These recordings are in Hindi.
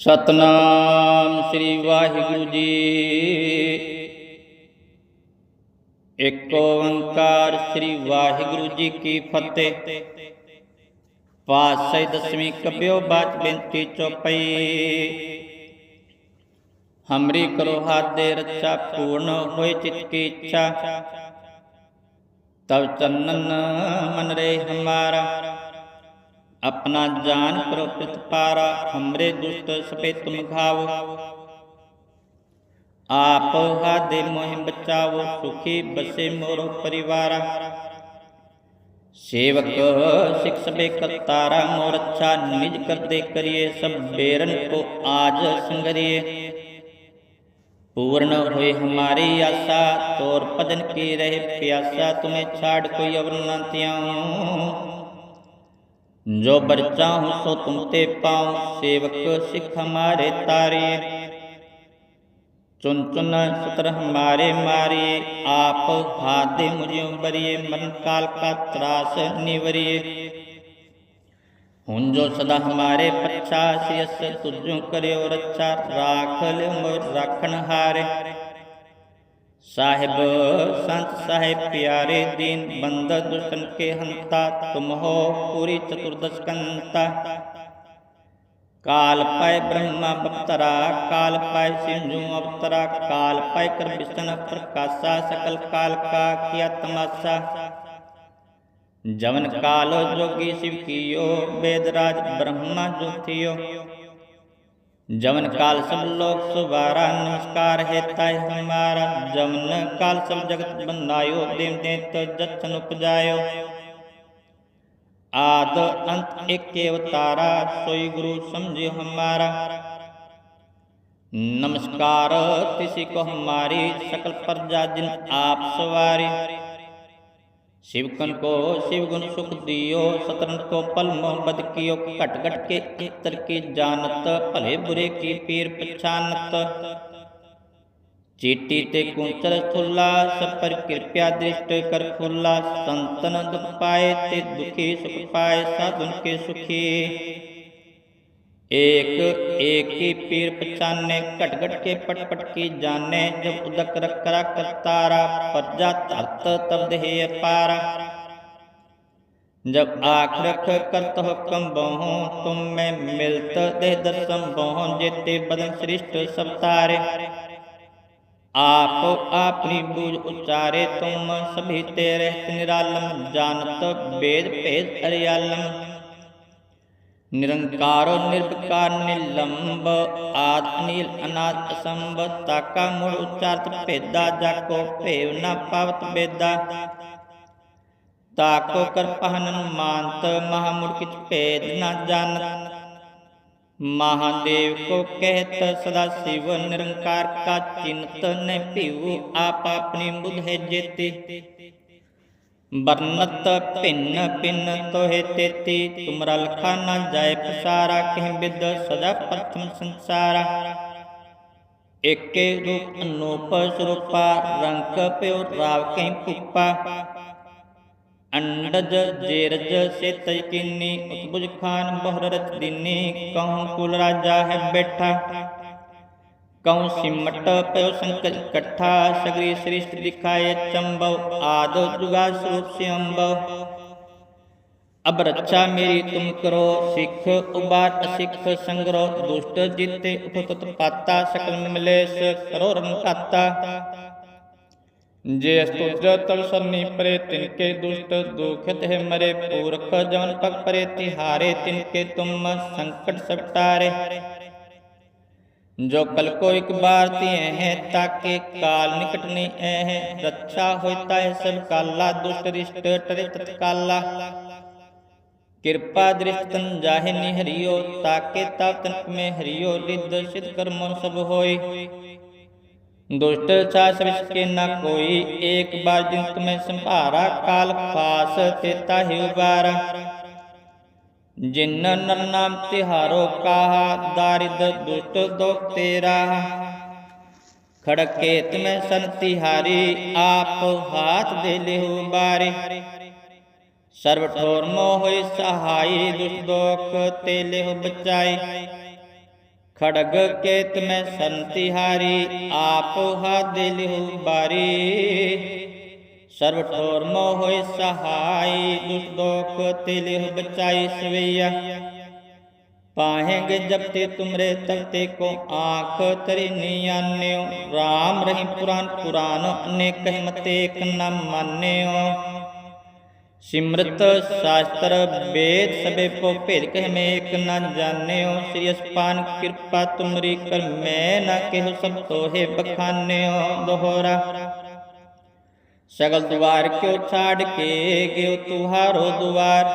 ਸਤਨਾਮ ਸ੍ਰੀ ਵਾਹਿਗੁਰੂ ਜੀ ਇੱਕ ਓੰਕਾਰ ਸ੍ਰੀ ਵਾਹਿਗੁਰੂ ਜੀ ਕੀ ਫਤਿਹ ਪਾਤਸ਼ਾਹੀ ਦਸਵੀਂ ਕਪਿਓ ਬਾਚ ਬੇਨਤੀ ਚੋਪਈ ਹਮਰੀ ਕਰੋ ਹਾਥ ਦੇ ਰੱਛਾ ਪੂਰਨ ਹੋਏ ਚਿਤ ਕੀ ਇੱਛਾ ਤਬ ਚੰਨਨ ਮਨ ਰੇ ਹਮਾਰਾ अपना जान करो पारा हमरे दुष्ट सपे तुम घाव आप हादे मोहि बचावो सुखी बसे मोरो परिवार। सेवक, सिख सबे करतारा मोर अच्छा निज कर दे करिए, सब बेरन को आज संगरिए। पूर्ण हुए हमारी आशा, तोर पदन की रहे प्यासा, तुम्हें छाड़ कोई अवर न जो बर चाहूँ सो तुम ते पाऊँ, सेवक सिख हमारे तारे। चुन चुन सुतर हमारे मारिए आप हादे मुझे बरिए मन काल का त्रास निवरिए। हुन जो सदा हमारे पच्छा सियस तुझो करे और अच्छा राख ले मोर राखन हारे। साहिब, संत साहिब प्यारे दीन बंद दुष्टन के हंता, तुम हो पूरी चतुर्दश कंता। काल पाय ब्रह्मा बप्तरा, काल पाय सिंधु अवतरा काल पाय कर विष्णु प्रकाशा, सकल काल का किया तमाशा। जवन काल जोगी शिव कियो, वेदराज ब्रह्मा जो थियो। जवन काल सब लोग सुबारा नमस्कार है ताय हमारा। जवन काल सब जगत बंदायो देव देत जतन उपजायो। आद अंत एक अवतारा, सोई गुरु समझियो हमारा। नमस्कार किसी को हमारी सकल प्रजा जिन आप सवारी। शिवकन को शिवगुण सुख दियो सतरन को पल मोहब्बत कियो कट कट के इतर की जानत भले बुरे की पीर पछानत चीटी ते कुंचल थुल्ला सब पर कृपया दृष्ट कर खुल्ला संतन दुख पाए ते दुखी सुख पाए साधुन के सुखी एक एक की पीर पहचाने कट कट के पट पट की जाने, जब उदक रख करा करतारा प्रजा तरत तब देह पारा। जब आख रख करत हो कम बहो, तुम में मिलत दे दर्शन बहो, जेते बदन श्रेष्ठ सब तारे। आप आपनी बूझ उचारे, तुम सभी तेरे निरालम, जानत वेद भेद, अरियालम। निरंकारो निर्विकार निलंब आद नील अनाथ असंभ ताका मूल उच्चार्थ भेदा, जाको भेव न पावत बेदा ताको कर पहनन मानत महामूल किच भेद न जानत। महादेव को कहत, सदा शिव निरंकार का चिंत न पीऊ आप अपनी बुध है जेते। बरनत भिन्न भिन्न तोहे तेती। तुमरा लखा न जाय पसारा कह विद सजा प्रथम संसारा। एके रूप अनूप स्वरूपा रंग प्यो राव कहीं पुप्पा। अंडज जेरज से तयकिनी उत्बुज खान बहुरत दिनी कहूँ कुल राजा है बैठा। कहूँ सिमट पयो संकट इकट्ठा सगरी श्रेष्ठ दिखाए चंबव। आदो जुगा स्वरूप से अम्बव अब रक्षा मेरी तुम करो, सिख उबार असिख संग्रह दुष्ट जीते उठत पाता, सकल मिलेश करो रंकाता जे स्तुज तल सन्नी परे, तिनके दुष्ट दुखत है मरे। पूरख जवन पग परे, तिहारे तिनके तुम संकट सपटारे। जो कल को एक बार तिए हैं, ताके काल निकट नहीं है। रक्षा होता है सब काला, दुष्ट रिष्ट तत्काला कृपा दृष्टन जाहे निहरियो, ताके तातन में हरियो, रिद्ध सिद्ध कर्म सब होय दुष्ट विष के न कोई, एक बार जिन तुम्हें संभारा, काल पास तेता ही उबारा। ਜਿਨ ਨਰ ਨਾਮ ਤਿਹਾਰੋ ਕਾਹਾ, ਦਾਰਿਦ ਦੁਸ਼ਟ ਦੁਖ ਤੇਰਾ। ਖੜਕੇ ਤਮੈ ਸੰਤੀ ਹਾਰੀ ਆਪ ਹਾਥ ਦੇ ਲਿਹੁ ਬਾਰੇ। ਸਰਬ ਠੋਰ ਮੋਹਿ ਸਹਾਈ, ਦੁਸ਼ਟ ਦੁਖ ਤੇ ਲਿਹੁ ਬਚਾਈ ਖੜਗ ਕੇਤ ਮੈਂ ਸੰਤੀ ਹਾਰੀ ਆਪ ਹਾਥ ਦੇ ਲਿਹੁ ਬਾਰੇ। सर्वठोर मोह सहाय दुष्दोख दोख तिलिह बचाई सवैया। पाहेंगे जब ते तुमरे तब ते को आँख तरी नियो राम रही पुराण पुरानो अनेक मतेक न मान्यो सिमृत शास्त्र वेद सबे को भेद कह में एक न जान्यो श्री अस्पान कृपा तुमरी कर मैं न केहो सब तोहे बखान्यो दोहरा। सगल द्वार क्यों छाड़ के गयो तुहारो द्वार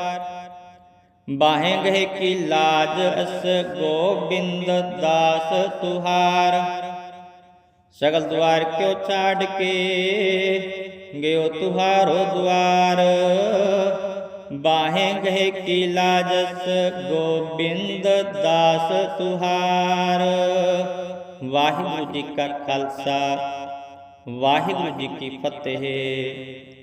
बाहें गहे की लाज अस गोविंद दास तुहार सगल द्वार क्यों छाड़ के गयो तुहारो द्वार बाहें गहे की लाजस गोविंद दास तुहार वाहिगुरु जी का खालसा वाहिगुरु जी की फतेह।